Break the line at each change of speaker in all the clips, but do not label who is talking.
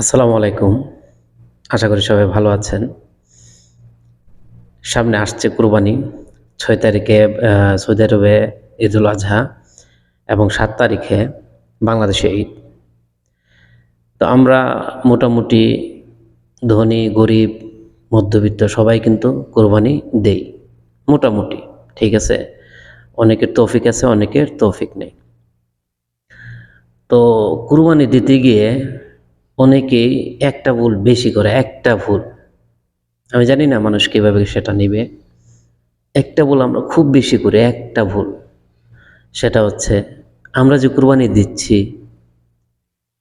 আসসালামু আলাইকুম। আশা করি সবাই ভালো আছেন। সামনে আসছে কুরবানি, ছয় তারিখে সৌদি আরবে ঈদুল আজহা এবং সাত তারিখে বাংলাদেশে ঈদ। তো আমরা মোটামুটি ধনী, গরিব, মধ্যবিত্ত সবাই কিন্তু কোরবানি দেই, মোটামুটি, ঠিক আছে? অনেকের তৌফিক আছে, অনেকের তৌফিক নেই। তো কুরবানি দিতে গিয়ে অনেকেই একটা ভুল বেশি করে, একটা ভুল। আমি জানি না মানুষ কীভাবে সেটা নেবে। একটা ভুল আমরা খুব বেশি করে, একটা ভুল। সেটা হচ্ছে আমরা যে কুরবানি দিচ্ছি,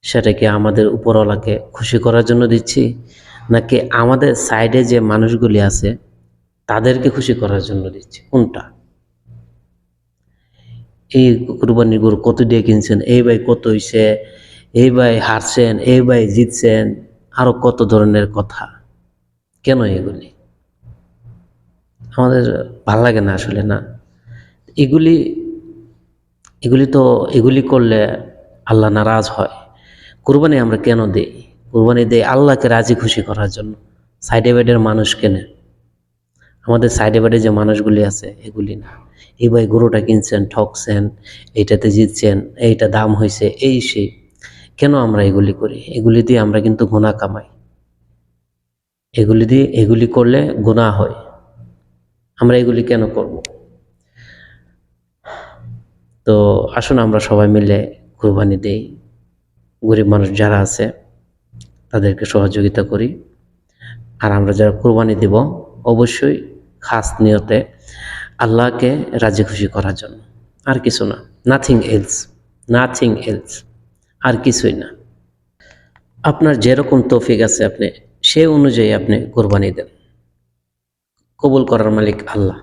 সেটাকে আমাদের উপরওয়ালাকে খুশি করার জন্য দিচ্ছি, নাকি আমাদের সাইডে যে মানুষগুলি আছে, তাদেরকে খুশি করার জন্য দিচ্ছি? কোনটা? এই কুরবানির গরু কত দিয়ে কিনছেন? এই ভাই কত হইছে? এই ভাই হারছেন, এই ভাই জিতছেন, আরও কত ধরনের কথা? কেন এগুলি? আমাদের ভালো লাগে না আসলে, না? এগুলি এগুলি তো, এগুলি করলে আল্লাহ নারাজ হয়। কুরবানি আমরা কেন দিই? কুরবানি দেই আল্লাহকে রাজি খুশি করার জন্য। সাইডে বাইডের মানুষ কেনে? আমাদের সাইডে বাইডে যে মানুষগুলি আছে, এগুলি না। এই ভাই গরুটা কিনছেন, ঠকছেন, এইটাতে জিতছেন, এইটা দাম হয়েছে এই সেই। কেন আমরা এগুলি করি? এগুলি দিয়ে আমরা কিন্তু গুণা কামাই। এগুলি দিয়ে, এগুলি করলে গুণা হয়। আমরা এগুলি কেন করব? তো আসুন আমরা সবাই মিলে কুরবানি দেই। গরিব মানুষ যারা আছে, তাদেরকে সহযোগিতা করি। আর আমরা যারা কুরবানি দেব, অবশ্যই খাস নিয়তে আল্লাহকে রাজি খুশি করার জন্য। আর কিছু না নাথিং এলস নাথিং এলস আর কিছুই না। আপনার যেরকম তৌফিক আছে আপনি সেই অনুযায়ী আপনি কোরবানি দেন। কবুল করার মালিক আল্লাহ।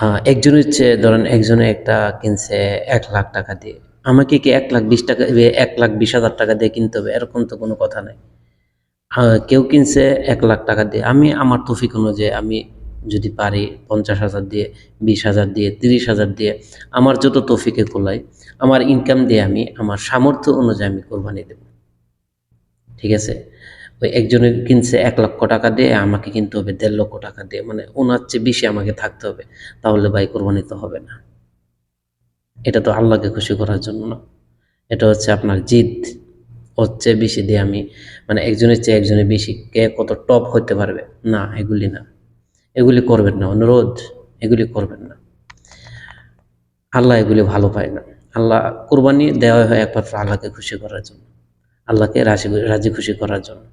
আহ, একজন হচ্ছে ধরেন একজনে একটা কিনছে এক লাখ টাকা দিয়ে। আমাকে কি এক লাখ বিশ টাকা এক লাখ বিশ হাজার টাকা দিয়ে কিনতে হবে? এরকম তো কোনো কথা নাই। কেউ কিনছে এক লাখ টাকা দিয়ে। আমি আমার তৌফিক অনুযায়ী আমি যদি পারি পঞ্চাশ হাজার দিয়ে, বিশ হাজার দিয়ে, তিরিশ হাজার দিয়ে আমার যত তফিকে কোলাই আমার ইনকাম দিয়ে আমি, আমার সামর্থ্য অনুযায়ী আমি কোরবানি দেব। ঠিক আছে? ওই একজনে কিনছে এক লক্ষ টাকা দিয়ে, আমাকে কিনতে হবে দেড় লক্ষ টাকা দিয়ে মানে ওনার চেয়ে বেশি আমাকে থাকতে হবে। তাহলে ভাই কোরবানি তো হবে না। এটা তো আল্লাহকে খুশি করার জন্য না। এটা হচ্ছে আপনার জিদ। হচ্ছে বেশি দিয়ে আমি মানে একজনের চেয়ে একজনের বেশি কে কত টপ হতে পারবে? না, এগুলি না। এগুলি করবেন না, অনুরোধ, এগুলি করবেন না। আল্লাহ এগুলি ভালো পায় না। আল্লাহ কুরবানি দেওয়া হয় একমাত্র আল্লাহকে খুশি করার জন্য, আল্লাহকে রাজি রাজি খুশি করার জন্য।